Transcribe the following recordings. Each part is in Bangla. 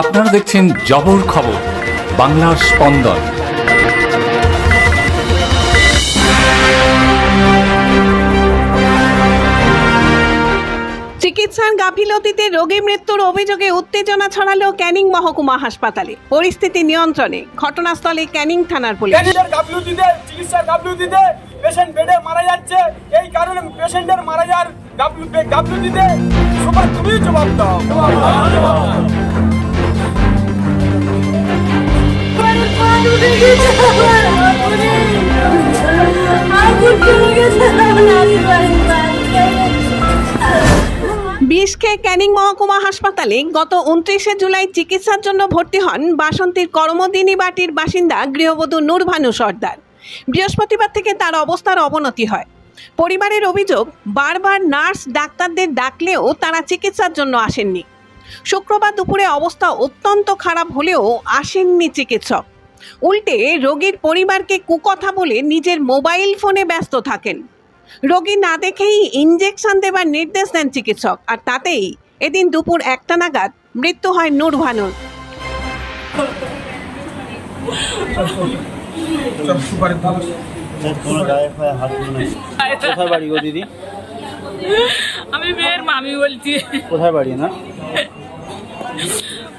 আপনারা দেখছেন জবর খবর বাংলার স্পন্দন। চিকিৎসার গাফিলতিতে রোগী মৃত্যুর অভিযোগে উত্তেজনা ছড়ালো ক্যানিং মহকুমা হাসপাতালে। পরিস্থিতি নিয়ন্ত্রণে ঘটনাস্থলে ক্যানিং থানার পুলিশ। চিকিৎসার গাফলুতিতে পেশেন্ট বেডে মারা যাচ্ছে। এই কারণে পেশেন্টের মারা যাওয়ার গাফলু গাফলুতিতে সবার তুমি জবাব দাও। বিষ খেয়ে ক্যানিং মহকুমা হাসপাতালে গত উনত্রিশে জুলাই চিকিৎসার জন্য ভর্তি হন বাসন্তীর করমদিনী বাটির বাসিন্দা গৃহবধূ নূরভানু সর্দার। বৃহস্পতিবার থেকে তার অবস্থার অবনতি হয়। পরিবারের অভিযোগ, বারবার নার্স ডাক্তারদের ডাকলেও তারা চিকিৎসার জন্য আসেননি। শুক্রবার দুপুরে অবস্থা অত্যন্ত খারাপ হলেও আসেননি চিকিৎসক। উল্টে রোগীর পরিবারকে কুকথা বলে নিজের মোবাইল ফোনে ব্যস্ত থাকেন। রোগী না দেখেই ইঞ্জেকশন দেবার নির্দেশ দেন চিকিৎসক আর তাতেই এদিন দুপুর একটা নাগাদ মৃত্যু হয় নূর ভানুর। কোথায় বাড়ি গো দিদি? আমি মেয়ের মামি বলছি। কোথায় বাড়ি না?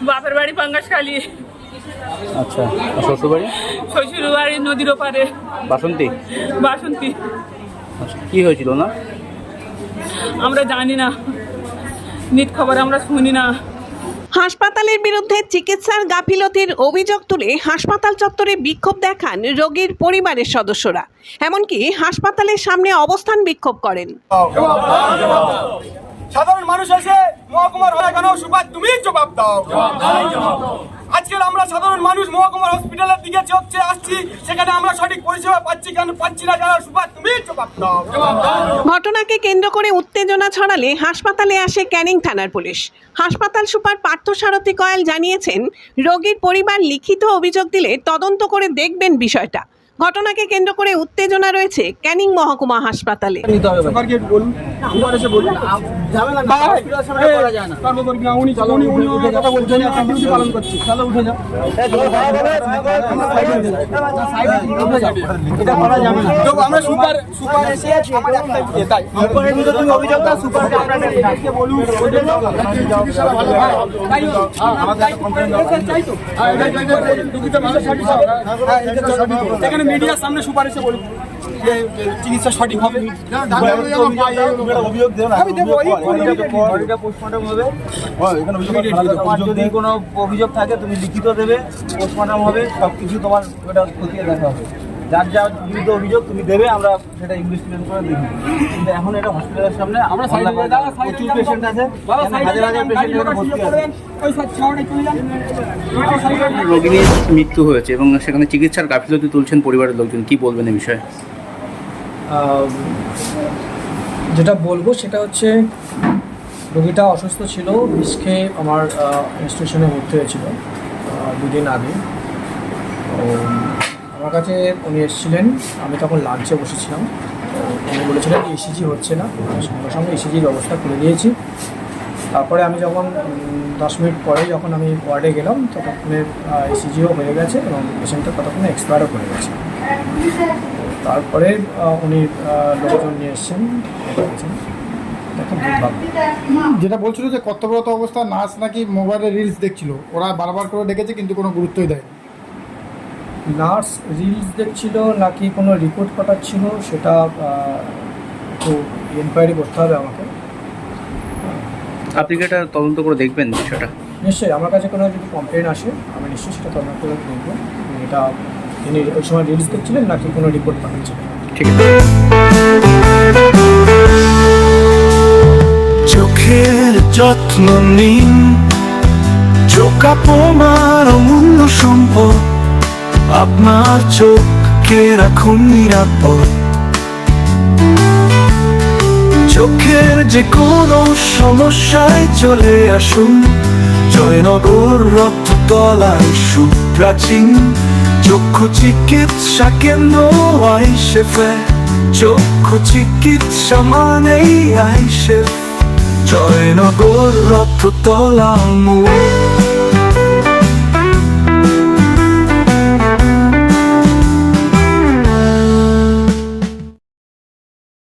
বাপের বাড়ি পাঙ্গাসখালি আচ্ছা আর শ্বশুর বাড়ি শ্বশুর বাড়ি নদীর ওপারে। বাসন্তী? বাসন্তী। আচ্ছা কী হয়েছিল না? আমরা জানি না। নিট খবর আমরা শুনি না। হাসপাতালের বিরুদ্ধে চিকিৎসার গাফিলতির অভিযোগ তুলে হাসপাতাল চত্বরে বিক্ষোভ দেখান রোগীর পরিবারের সদস্যরা। এমনকি হাসপাতালের সামনে অবস্থান বিক্ষোভ করেন। সাধারণ মানুষ এসে মহকুমার হয়ে কেন সুপার তুমি জবাব দাও। আজকে আমরা সাধারণ মানুষ মহকুমার হসপিটালের দিকে চোখছে আসছি। সেখানে আমরা সঠিক পরিষেবা পাচ্ছি কেন? পাচ্ছি না যারা সুপার, তুমি ঘটনাকে কেন্দ্র করে উত্তেজনা ছড়ালে হাসপাতালে আসে ক্যানিং থানার পুলিশ। হাসপাতাল সুপার পার্থ সারথী কয়াল জানিয়েছেন, রোগীর পরিবার লিখিত অভিযোগ দিলে তদন্ত করে দেখবেন বিষয়টা। ঘটনাকে কেন্দ্র করে উত্তেজনা রয়েছে ক্যানিং মহকুমা হাসপাতালে। সুপারকে আমি হয় হ্যাঁ, হ্যাঁ মিডিয়ার সামনে সুপারিশে বলুন যে চিকিৎসা সঠিক হবে। আমি দেবো, বডিটা পোস্টমর্টম হবে। যদি কোনো অভিযোগ থাকে তুমি লিখিত দেবে পোস্টমর্টম হবে সবকিছু তোমার ওটা খতিয়ে দেখা হবে। যার যার বিরুদ্ধে অভিযোগ তুমি দেবে আমরা সেটা ইনভেস্টিগেশন করে দেখি কিন্তু এখন এটা হসপিটালের সামনে আমরা সাইড করে দাদা সাইড প্রচুর পেশেন্ট আছে। হাজার হাজার পেশেন্ট এখানে ভর্তি আছে। রোগীর মৃত্যু হয়েছে এবং সেখানে চিকিৎসার গাফিলতি তুলছেন পরিবারের লোকজন কি বলবেন এই বিষয়ে? যেটা বলব সেটা হচ্ছে রোগীটা অসুস্থ ছিল বিষ খেয়ে আমার ইনস্টিটিউশনে ভর্তি হয়েছিল দুদিন আগে। আমার কাছে উনি এসেছিলেন, আমি তখন লাঞ্চে বসেছিলাম। উনি বলেছিলেন ইসিজি হচ্ছে না, সঙ্গে সঙ্গে ইসিজির ব্যবস্থা করে দিয়েছি। তারপরে আমি যখন দশ মিনিট পরে যখন আমি ওয়ার্ডে গেলাম, ততক্ষণে ইসিজিও হয়ে গেছে এবং পেশেন্টটা ততক্ষণে এক্সপায়ারও করে গেছে। তারপরে উনি লোকজন নিয়ে এসছেন যেটা বলছিল যে কর্তব্যরত অবস্থা নার্স নাকি মোবাইলে রিলস দেখছিল, ওরা বারবার করে ডেকেছে, কিন্তু কোনো গুরুত্বই দেয় নার্স রিলস দেখছিল নাকি কোনো রিপোর্ট পাঠাচ্ছিল সেটা একটু এনকোয়ারি করতে হবে আমাকে। আপনি কি এটা তদন্ত করে দেখবেন বিষয়টা? নিশ্চয়ই আমার কাছে কোনো যদি কমপ্লেন আসে আমি নিশ্চয়ই সেটা তদন্ত করে দেখব। এটা তিনি ওই সময় রিলস দেখছিলেন নাকি কোনো রিপোর্ট পাঠাচ্ছিলেন ঠিক আছে। চোখের যত্ন নিন চোখ আপনার অমূল্য সম্পদ। আপনার চোখকে রাখুন নিরাপদ। চোখের যে কোনো সমস্যায় চলে আসুন। জয়নগর রক্ততলায় সুপ্রাচীন। চক্ষু চিকিৎসা কেন্দ্র আইসেফে চক্ষু চিকিৎসা মানেই আইসেফ জয়নগর রক্ততলা মোড়।